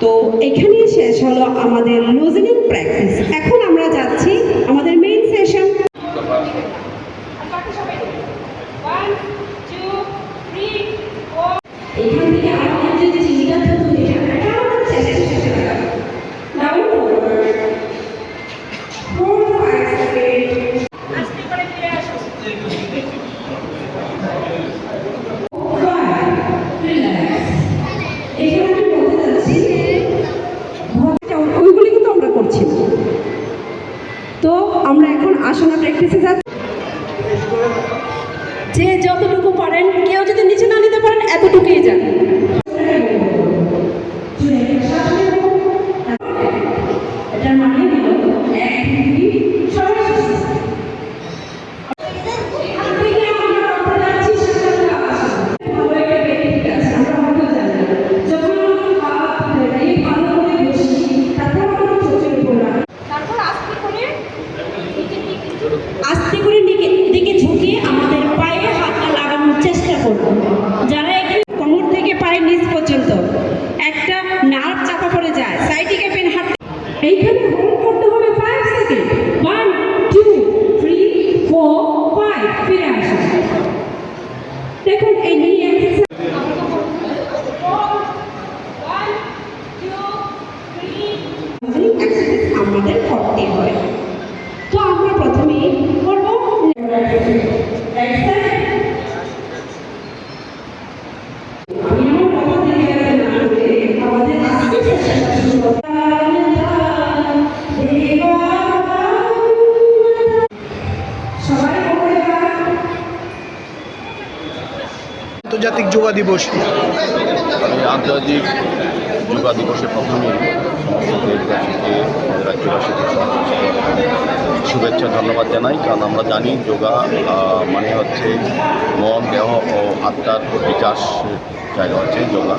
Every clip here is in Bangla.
তো এখানেই শেষ হলো আমাদের লুজনিং প্র্যাকটিস এখন আমরা যাচ্ছি আমাদের main session One, two, three, four. এখান থেকে আমাদের যে চিন্তা থাকতো এটা এটা আমাদের চেষ্টা শেষে রাখা down forward four five second আস্তে করে ফিরে আসো এখানে আমি বলতে যাচ্ছি ওইগুলি কিন্তু আমরা করছি না। তো আসনা প্র্যাকটিসে যাচ্ছে যে যতটুকু পারেন কেউ যদি নিচে না নিতে পারেন এতটুকুই যান। এইখানে আন্তর্জাতিক যোগা দিবস। আন্তর্জাতিক যোগা দিবসে প্রথমে দেশবাসীকে, রাজ্যবাসীকে শুভেচ্ছা, ধন্যবাদ জানাই। কারণ আমরা জানি যোগা মানে হচ্ছে মন, দেহ ও আত্মার বিকাশ জায়গা হচ্ছে যোগা।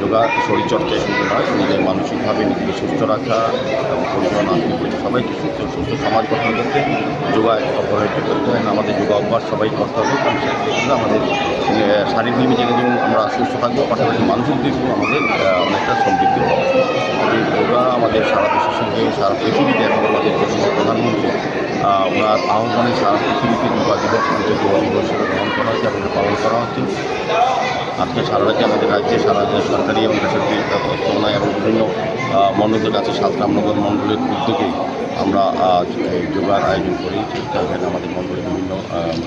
যোগা শরীরচর্চায় শুধু নয়। নিজের মানসিকভাবে নিজেকে সুস্থ রাখা এবং পরিজন আত্মীয় সবাইকে সুস্থ সুস্থ সমাজ গঠন করতে যোগা অপরাহিত করতে হয় আমাদের যোগা অভ্যাস সবাই করতে হবে। কারণ থেকে আমাদের শারীরিক দিকে যেমন আমরা সুস্থ থাকব, পাশাপাশি মানসিক দিকেও আমাদের অনেকটা সমৃদ্ধি হবে। যোগা আমাদের সারা দেশের সঙ্গে, সারা পৃথিবীতে এখন আমাদের প্রধানমন্ত্রী ওনার আহ্বানে সারা পৃথিবীতে যোগা দিবস যোগা দিবস গ্রহণ করা হচ্ছে এবং পালন করা হচ্ছে। আজকে সারা রাজ্যে আমাদের রাজ্যে সারা সরকারি এবং বেসরকারি ব্যবস্থাপনায় এবং বিভিন্ন আহ, মণ্ডলদের কাছে সাত রামনগর মণ্ডলের উদ্যোগে আমরা এই যোগার আয়োজন করি। এখানে আমাদের মণ্ডলের বিভিন্ন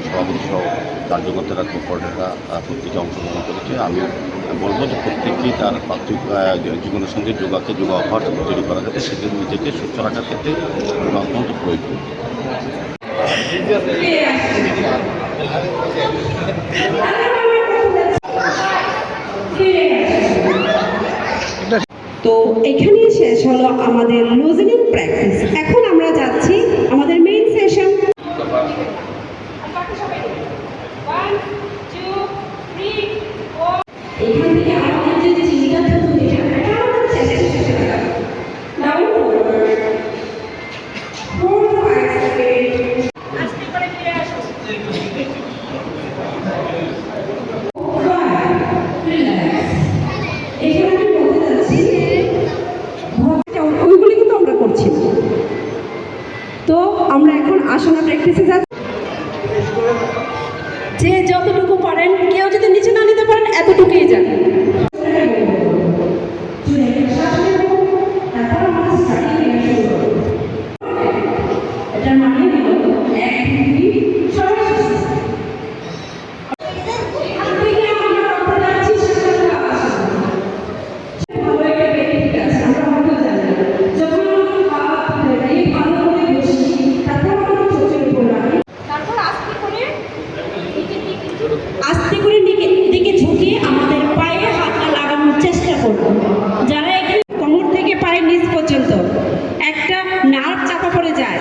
সভাপতি সহ কার্যকর্তারা কোপারেটাররা প্রত্যেকে অংশগ্রহণ করেছে। আমি বলব যে প্রত্যেকেই তার প্রাথমিক জীবনের সঙ্গে যোগাকে যোগা অভ্যাস তৈরি করা যাতে সেদিন নিজেকে সুস্থ রাখার ক্ষেত্রে যোগা অত্যন্ত প্রয়োজন। তো এখানেই শেষ হলো আমাদের লুজিনিং প্র্যাকটিস এখন আমরা আমরা আসনা প্র্যাকটিসে যাচ্ছি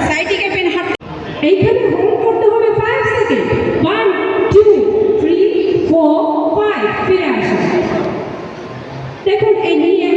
সাইটিকে পেন হাতে এইখানে হোল্ড করতে হবে five second one two three four five ফিরে আসুন। দেখুন, এই নিয়ে